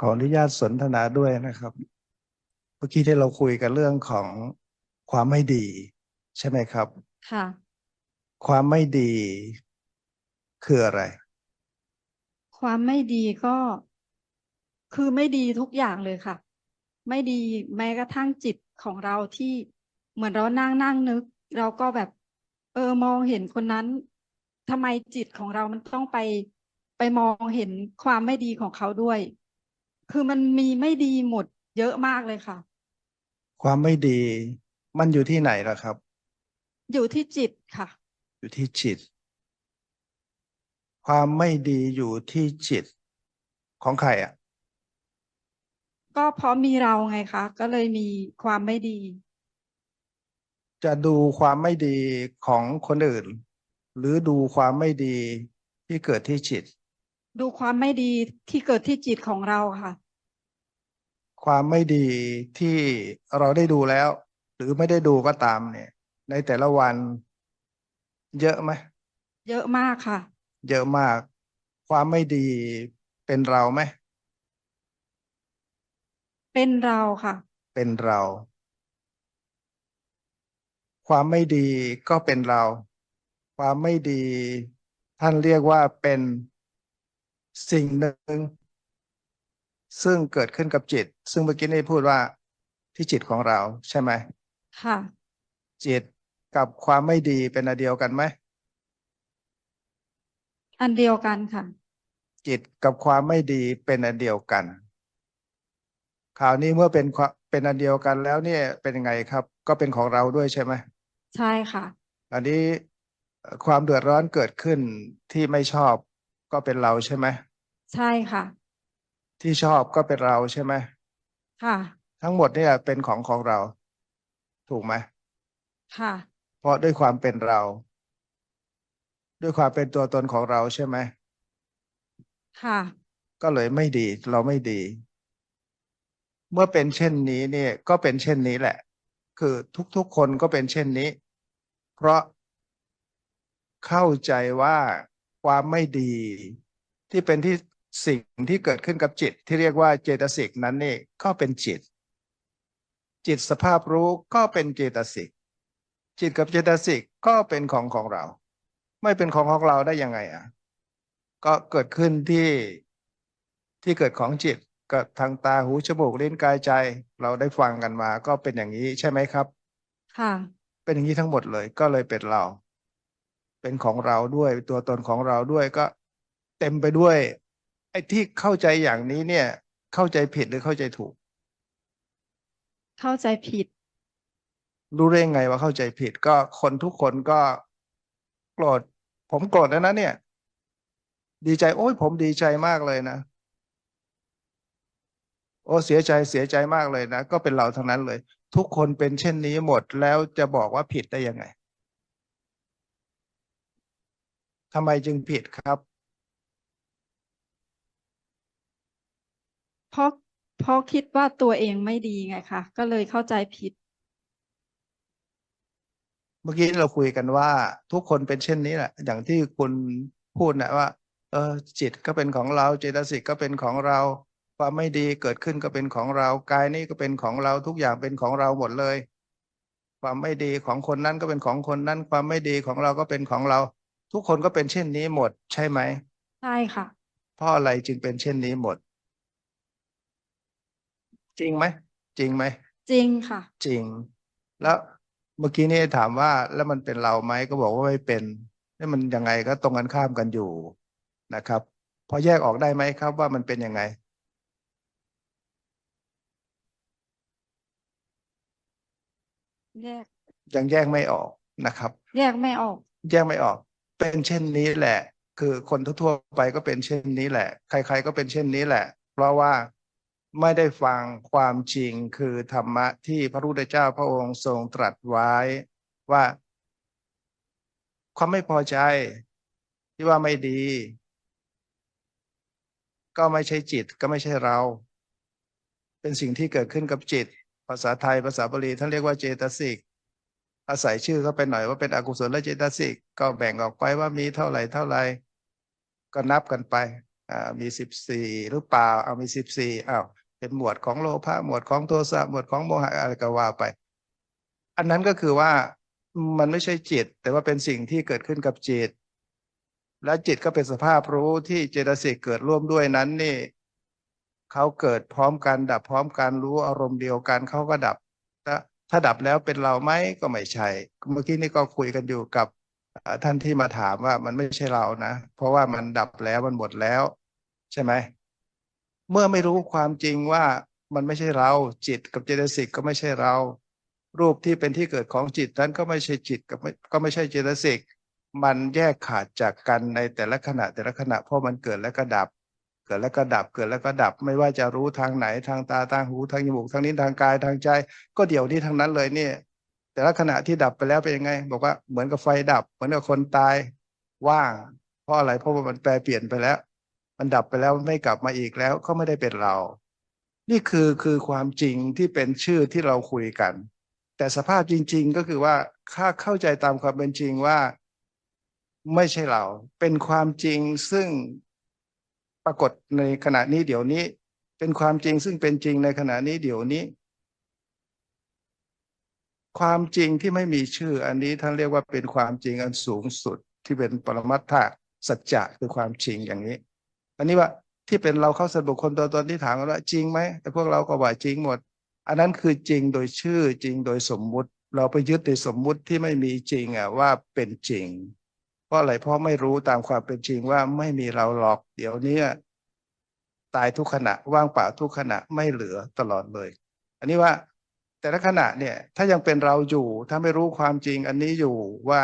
ขออนุญาตสนทนาด้วยนะครับ เมื่อกี้ที่เราคุยกันเรื่องของความไม่ดี ใช่ไหมครับ ค่ะ ความไม่ดีคืออะไร ความไม่ดีก็คือไม่ดีทุกอย่างเลยค่ะ ไม่ดีแม้กระทั่งจิตของเราที่เหมือนเรานั่งนั่งนึก เราก็แบบ เออมองเห็นคนนั้นทำไมจิตของเรามันต้องไปไปมองเห็นความไม่ดีของเขาด้วย คือมันมีไม่ดีหมดเยอะมากเลยค่ะ ความไม่ดี มันอยู่ที่ไหนล่ะครับ อยู่ที่จิตค่ะ อยู่ที่จิต ความไม่ดีอยู่ที่จิต ของใครอะ ก็เพราะมีเราไงคะ ก็เลยมีความไม่ดี จะดูความไม่ดีของคนอื่น หรือดูความไม่ดีที่เกิดที่จิต ดูความไม่ดีที่เกิดที่จิตของเราค่ะ ความไม่ดีที่เราได้ดูแล้ว หรือไม่ได้ดูก็ตามเนี่ย ในแต่ละวัน เยอะไหมเยอะมากค่ะ เยอะมาก ความไม่ดีเป็นเราไหมเป็นเราค่ะ เป็นเรา ความไม่ดีก็เป็นเรา ความไม่ดี ท่านเรียกว่าเป็น สิ่งหนึ่ง ซึ่งเกิดขึ้นกับจิต ซึ่งเมื่อกี้นี่พูดว่าที่จิตของเราใช่ไหมค่ะ จิตกับความไม่ดีเป็นอันเดียวกันไหมอันเดียวกันค่ะ จิตกับความไม่ดีเป็นอันเดียวกันคราวนี้เมื่อเป็นความเป็นอันเดียวกันแล้วเนี่ยเป็นยังไงครับ ก็เป็นของเราด้วยใช่ไหมใช่ค่ะ อันนี้เอ่อความเดือดร้อนเกิดขึ้นที่ไม่ชอบก็เป็นเราใช่ไหม ใช่ค่ะ ที่ชอบก็เป็นเราใช่ไหมค่ะ ทั้งหมดเนี่ยเป็นของของเรา ถูกไหมค่ะ เพราะด้วยความเป็นเรา ด้วยความเป็นตัวตนของเราใช่ไหมค่ะ ก็เลยไม่ดี เราไม่ดี เมื่อเป็นเช่นนี้เนี่ยก็เป็นเช่นนี้แหละ คือทุกๆคนก็เป็นเช่นนี้ เพราะเข้าใจว่าความไม่ดีที่เป็นที่ สิ่งที่เกิดขึ้นกับจิตที่เรียกว่าเจตสิกนั้นนี่ก็เป็นจิต จิตสภาพรู้ก็เป็นเจตสิกจิตกับเจตสิกก็เป็นของของเรา ไม่เป็นของของเราได้ยังไงอะก็เกิดขึ้นที่ที่เกิดของจิตก็ทางตาหูจมูกลิ้นกายใจ เราได้ฟังกันมา ก็เป็นอย่างนี้ใช่ไหมครับ ค่ะ เป็นอย่างนี้ทั้งหมดเลย ก็เลยเป็นเรา เป็นของเราด้วยตัวตนของเราด้วยก็เต็มไปด้วยไอ้ที่เข้าใจอย่างนี้เนี่ย เข้าใจผิดหรือเข้าใจถูก เข้าใจผิด รู้ได้ไงว่าเข้าใจผิด ก็คนทุกคนก็โกรธผมโกรธแล้วนะเนี่ย ดีใจ โอ้ยผมดีใจมากเลยนะ โอ้เสียใจเสียใจมากเลยนะ ก็เป็นเราทั้งนั้นเลย ทุกคนเป็นเช่นนี้หมดแล้วจะบอกว่าผิดได้ยังไงทำไมจึงผิดครับ เพราะเพราะคิดว่าตัวเองไม่ดีไงคะก็เลยเข้าใจผิด เมื่อกี้เราคุยกันว่า ทุกคนเป็นเช่นนี้แหละ อย่างที่คุณพูดนะว่า เออ จิตก็เป็นของเราเจตสิกก็เป็นของเราความไม่ดีเกิดขึ้นก็เป็นของเรากายนี้ก็เป็นของเราทุกอย่างเป็นของเราหมดเลย ความไม่ดีของคนนั้นก็เป็นของคนนั้น ความไม่ดีของเราก็เป็นของเรา ทุกคนก็เป็นเช่นนี้หมด ใช่ไหมใช่ค่ะเพราะอะไรจึงเป็นเช่นนี้หมด จริงไหมจริงไหมจริงค่ะ จริง แล้วเมื่อกี้นี่ถามว่าแล้วมันเป็นเราไหมก็บอกว่าไม่เป็นนี่มันยังไงก็ตรงกันข้ามกันอยู่นะครับ พอแยกออกได้ไหมครับว่ามันเป็นยังไง แยก ยังแยกไม่ออกนะครับ แยกไม่ออก แยกไม่ออก เป็นเช่นนี้แหละ คือคนทั่วๆไปก็เป็นเช่นนี้แหละ ใคร ๆ ก็เป็นเช่นนี้แหละ เพราะว่า ไม่ได้ฟังความจริงคือธรรมะที่พระพุทธเจ้าพระองค์ทรงตรัสไว้ว่า ความไม่พอใจที่ว่าไม่ดี ก็ไม่ใช่จิตก็ไม่ใช่เรา เป็นสิ่งที่เกิดขึ้นกับจิต ภาษาไทยภาษาบาลีท่านเรียกว่าเจตสิกอาศัยชื่อเข้าไปหน่อยว่าเป็นอกุศลและเจตสิกก็แบ่งออกไปว่ามีเท่าไหร่เท่าไหร่ก็นับกันไป มีสิบสี่หรือเปล่าเอามีสิบสี่อ้าวเป็นหมวดของโลภะหมวดของโทสะหมวดของโมหะอะไรก็ว่าไป อันนั้นก็คือว่ามันไม่ใช่จิต แต่ว่าเป็นสิ่งที่เกิดขึ้นกับจิต และจิตก็เป็นสภาพรู้ที่เจตสิกเกิดร่วมด้วยนั้นนี่เขาเกิดพร้อมกันดับพร้อมกันรู้อารมณ์เดียวกันเขาก็ดับถ้าถ้าดับแล้วเป็นเราไหมก็ไม่ใช่เมื่อกี้นี่ก็คุยกันอยู่กับท่านที่มาถามว่ามันไม่ใช่เรานะ เพราะว่ามันดับแล้วมันหมดแล้ว ใช่ไหมเมื่อไม่รู้ความจริงว่ามันไม่ใช่เราจิตกับเจตสิกก็ไม่ใช่เรา รูปที่เป็นที่เกิดของจิตนั้นก็ไม่ใช่จิตกับไม่ก็ไม่ใช่เจตสิกมันแยกขาดจากกันในแต่ละขณะแต่ละขณะเพราะมันเกิดแล้วก็ดับ เกิดแล้วก็ดับเกิดแล้วก็ดับ ไม่ว่าจะรู้ทางไหนทางตาทางหูทางจมูกทางนิ้วทางกายทางใจ ก็เดี๋ยวนี้ทั้งนั้นเลยเนี่ย แต่ละขณะที่ดับไปแล้วเป็นยังไง บอกว่าเหมือนกับไฟดับ เหมือนกับคนตายว่าง เพราะอะไรเพราะว่ามันแปรเปลี่ยนไปแล้ว มันดับไปแล้วไม่กลับมาอีกแล้วก็ไม่ได้เป็นเรา นี่คือคือความจริงที่เป็นชื่อที่เราคุยกัน แต่สภาพจริง ๆ ก็คือว่าข้าเข้าใจตามความเป็นจริงว่า ไม่ใช่เรา เป็นความจริงซึ่งปรากฏในขณะนี้เดี๋ยวนี้ เป็นความจริงซึ่งเป็นจริงในขณะนี้เดี๋ยวนี้ ความจริงที่ไม่มีชื่อ อันนี้ท่านเรียกว่าเป็นความจริงอันสูงสุดที่เป็นปรมัตถะสัจจะคือความจริงอย่างนี้ อันนี้ว่าที่เป็นเราเข้าสัตว์บุคคลตัวตนที่ถามกันว่าจริงไหมแต่พวกเราก็ว่าจริงหมด อันนั้นคือจริงโดยชื่อจริงโดยสมมุติ เราไปยึดในสมมุติที่ไม่มีจริงอะว่าเป็นจริง เพราะอะไรเพราะไม่รู้ตามความเป็นจริงว่าไม่มีเราหรอกเดี๋ยวนี้ตายทุกขณะว่างเปล่าทุกขณะไม่เหลือตลอดเลย อันนี้ว่าแต่ละขณะเนี่ย ถ้ายังเป็นเราอยู่ ถ้าไม่รู้ความจริงอันนี้อยู่ว่า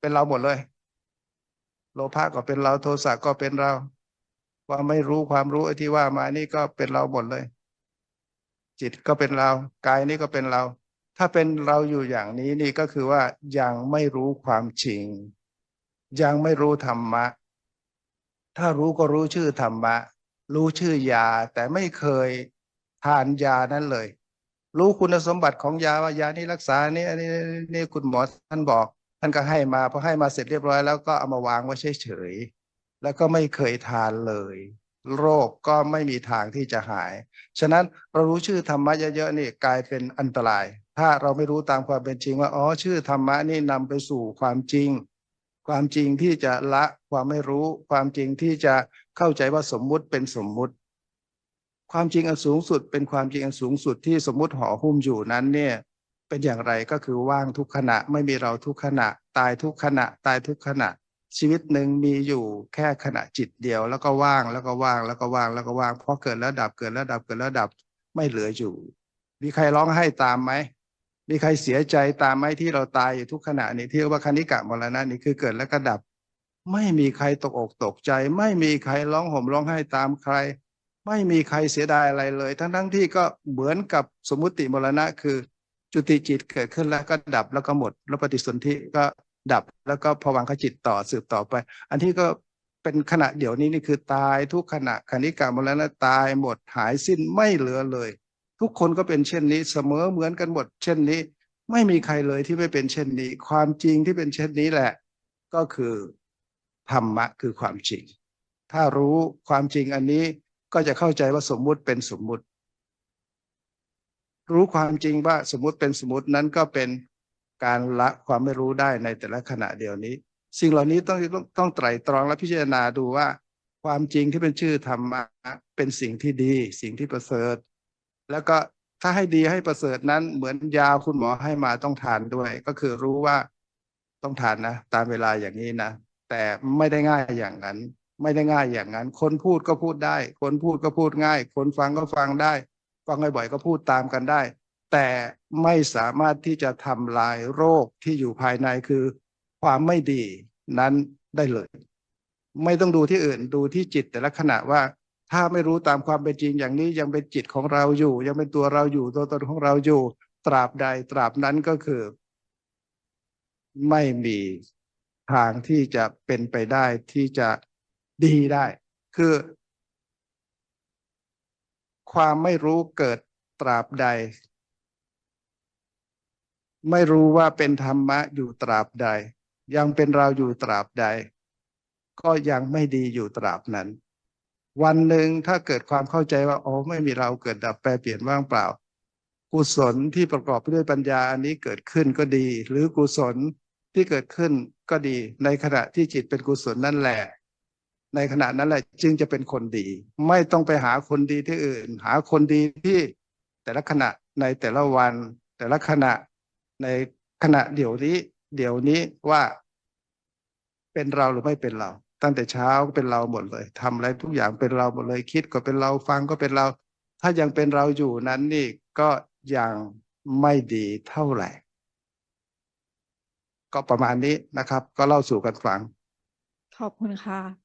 เป็นเราหมดเลย โลภะก็เป็นเราโทสะก็เป็นเรา ว่าไม่รู้ความรู้ไอ้ที่ว่ามานี่ก็เป็นเราหมดเลย จิตก็เป็นเรากายนี่ก็เป็นเรา ถ้าเป็นเราอยู่อย่างนี้นี่ก็คือว่ายังไม่รู้ความจริง ยังไม่รู้ธรรมะ ถ้ารู้ก็รู้ชื่อธรรมะ รู้ชื่อยาแต่ไม่เคยทานยานั้นเลย รู้คุณสมบัติของยาว่ายานี้รักษานี่อันนี้นี่คุณหมอท่านบอก ท่านก็ให้มาพอให้มาเสร็จเรียบร้อยแล้วก็เอามาวางไว้เฉยๆ แล้วก็ไม่เคยทานเลย โรคก็ไม่มีทางที่จะหาย ฉะนั้นเรารู้ชื่อธรรมะเยอะๆนี่กลายเป็นอันตราย ถ้าเราไม่รู้ตามความเป็นจริงว่าอ๋อชื่อธรรมะนี่นำไปสู่ความจริง ความจริงที่จะละความไม่รู้ ความจริงที่จะเข้าใจว่าสมมุติเป็นสมมุติ ความจริงอันสูงสุด เป็นความจริงอันสูงสุดที่สมมุติห่อหุ้มอยู่นั้นเนี่ยเป็นอย่างไรก็คือว่างทุกขณะไม่มีเราทุกขณะ ตายทุกขณะ ตายทุกขณะ ชีวิตหนึ่งมีอยู่แค่ขณะจิตเดียว แล้วก็ว่างแล้วก็ว่างแล้วก็ว่างแล้วก็ว่างเพราะเกิดแล้วดับเกิดแล้วดับเกิดแล้วดับไม่เหลืออยู่ มีใครร้องไห้ตามไหมมีใครเสียใจตามไหมที่เราตายอยู่ทุกขณะนี่ที่ว่าคณิกะมรณะนี่คือเกิดแล้วก็ดับ ไม่มีใครตกอกตกใจ ไม่มีใครร้องห่มร้องไห้ตามใคร ไม่มีใครเสียดายอะไรเลย ทั้งทั้งที่ก็เหมือนกับสมมุติมรณะคือจุติจิตเกิดขึ้นแล้วก็ดับแล้วก็หมด แล้วปฏิสนธิก็ ดับ แล้วก็พวังคจิตต่อสืบต่อไป อันที่ก็เป็นขณะเดี๋ยวนี้นี่คือตายทุกขณะคณิกามรณะตายหมดหายสิ้นไม่เหลือเลย ทุกคนก็เป็นเช่นนี้เสมอเหมือนกันหมดเช่นนี้ ไม่มีใครเลยที่ไม่เป็นเช่นนี้ ความจริงที่เป็นเช่นนี้แหละ ก็คือธรรมะคือความจริง ถ้ารู้ความจริงอันนี้ก็จะเข้าใจว่าสมมุติเป็นสมมุติ รู้ความจริงว่าสมมุติเป็นสมมุตินั้นก็เป็น การละความไม่รู้ได้ในแต่ละขณะเดียวนี้ สิ่งเหล่านี้ต้องต้องต้องไตร่ตรองและพิจารณาดูว่า ความจริงที่เป็นชื่อธรรมะเป็นสิ่งที่ดี สิ่งที่ประเสริฐ แล้วก็ถ้าให้ดีให้ประเสริฐนั้นเหมือนยาคุณหมอให้มาต้องทานด้วย ก็คือรู้ว่าต้องทานนะ ตามเวลาอย่างนี้นะ แต่ไม่ได้ง่ายอย่างนั้น ไม่ได้ง่ายอย่างนั้น คนพูดก็พูดได้ คนพูดก็พูดง่าย คนฟังก็ฟังได้ ฟังบ่อยๆก็พูดตามกันได้ แต่ไม่สามารถที่จะทำลายโรคที่อยู่ภายในคือความไม่ดีนั้นได้เลย ไม่ต้องดูที่อื่นดูที่จิตแต่ละขณะว่าถ้าไม่รู้ตามความเป็นจริงอย่างนี้ยังเป็นจิตของเราอยู่ ยังเป็นตัวเราอยู่ตัวตนของเราอยู่ ตราบใดตราบนั้นก็คือ ไม่มีทางที่จะเป็นไปได้ที่จะดีได้ คือ ความไม่รู้เกิดตราบใด ไม่รู้ว่าเป็นธรรมะอยู่ตราบใด ยังเป็นเราอยู่ตราบใด ก็ยังไม่ดีอยู่ตราบนั้น วันหนึ่งถ้าเกิดความเข้าใจว่าอ๋อไม่มีเราเกิดดับแปรเปลี่ยนว่างเปล่า กุศลที่ประกอบด้วยปัญญาอันนี้เกิดขึ้นก็ดี หรือกุศลที่เกิดขึ้นก็ดี ในขณะที่จิตเป็นกุศลนั่นแหละ ในขณะนั้นแหละจึงจะเป็นคนดี ไม่ต้องไปหาคนดีที่อื่น หาคนดีที่แต่ละขณะในแต่ละวัน แต่ละขณะ ในขณะเดี๋ยวนี้ เดี๋ยวนี้ว่าเป็นเราหรือไม่เป็นเรา ตั้งแต่เช้าก็เป็นเราหมดเลยทำอะไรทุกอย่างเป็นเราหมดเลย คิดก็เป็นเราฟังก็เป็นเรา ถ้ายังเป็นเราอยู่นั้นนี่ก็ยังไม่ดีเท่าไหร่ ก็ประมาณนี้นะครับ ก็เล่าสู่กันฟัง ขอบคุณค่ะ